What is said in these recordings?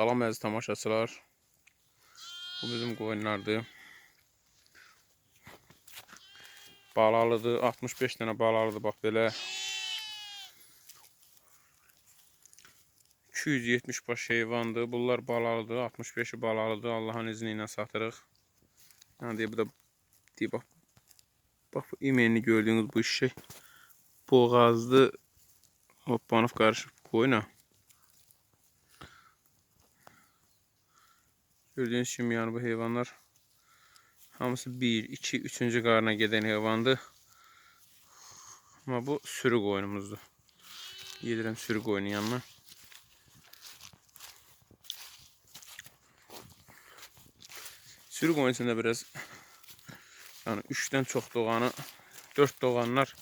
Salam əziz tamaşaçılar. Bu bizim qoyunlardır. Balalıdır. 65 dənə balalıdır bax belə. 270 baş heyvandır. Bunlar balalıdır. 65'i balalıdır. Allah'ın izniyle satırıq. Yani diye bu da bak. Bak bu imeğini gördüğünüz bu şey. Boğazlı hoppanıp karışıp koyuna. Gördüğünüz gibi yani bu hayvanlar hamısı 1, 2, 3. qarına gedən heyvandır. Ama bu sürü qoyunumuzdur. Yedirəm sürü qoyunun yanına. Sürü qoyun içində biraz yani 3'ten çox doğanı 4 doğanlar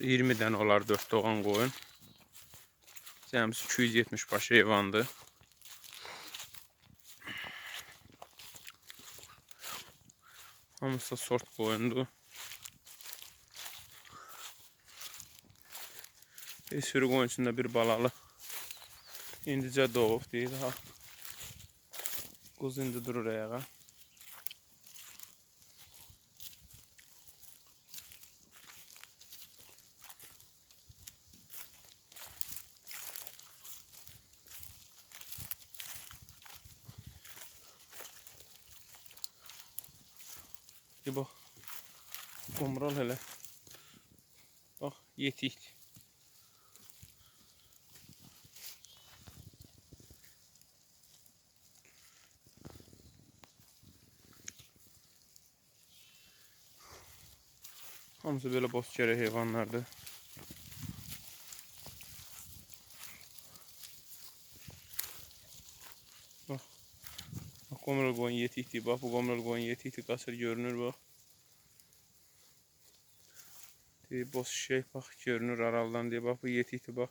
20 dənə olar 4 doğan qoyun. Cəmsi 270 baş heyvandır. Hamısı da sort qoyundur. Bir sürü qoyun içində bir balalı. İndicə doğub deyir ha. Quz indi durur ayağa. Bir bak. Kumral hele. Bak yetik. Hamısı böyle bozkere hayvanlardı. Bak. Koyun yetikti. Bak bu komral koyun yetikti. Kasır görünür bak. Diye boz şey bak görünür araldan diye bak bu yetikti bak.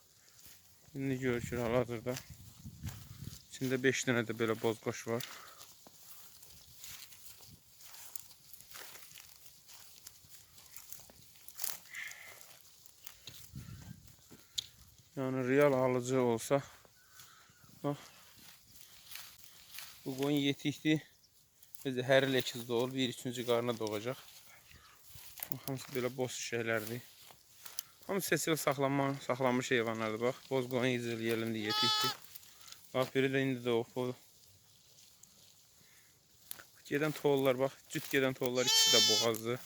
Şimdi görüşür hal-hazırda. İçinde 5 tane de böyle bozgoş var. Yani real alıcı olsa bak bu koyun yetikti. Bizde her il ekiz doğur. Bir üçüncü qarına doğacaq. Hamısı belə boz şeylərdir. Hamısı seçilib saxlanma, saxlanmış heyvanlardır. Bax, boz qoyun izil yerində yetikdir. Bax, biri də indi doğub. O- Gedən toğullar bax, cüt gedən toğullar ikisi də boğazdır.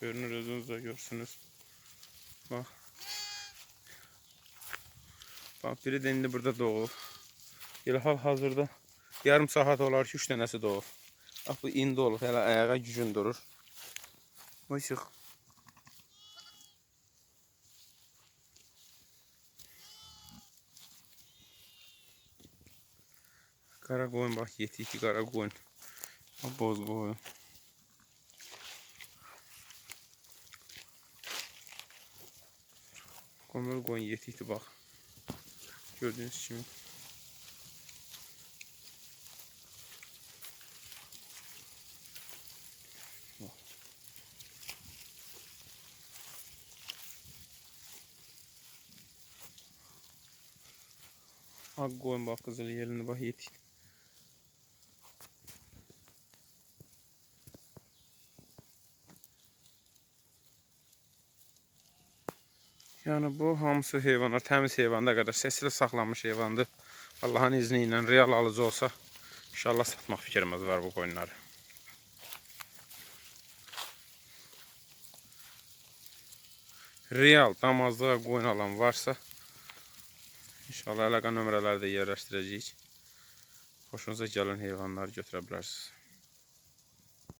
Görünür özünüz də görsünüz. Bax. Bax, biri də indi burada doğub. Elə hal-hazırda yarım saat olar ki, 3 dənəsi doğub. Bax, bu indi olub, hələ ayağa gücün durur. İşıq. Qara qoyun bax, yetik ki qara qoyun. Boz qoyun. Qomur qoyun yetikdir bax. Gördüyünüz kimi. Ak qoyun bax qızıl yerində bax yetik. Yani bu hamısı heyvanlar, təmiz heyvanlar qədər səsilə saxlanmış heyvandır. Allahın izni ilə real alıcı olsa inşallah satmaq fikrimiz var bu qoyunları. Real damazlığa qoyun alan varsa inşallah əlaqə nömrələri də yerləşdirəcəyik. Xoşunuza gələn heyvanları götürə bilərsiniz.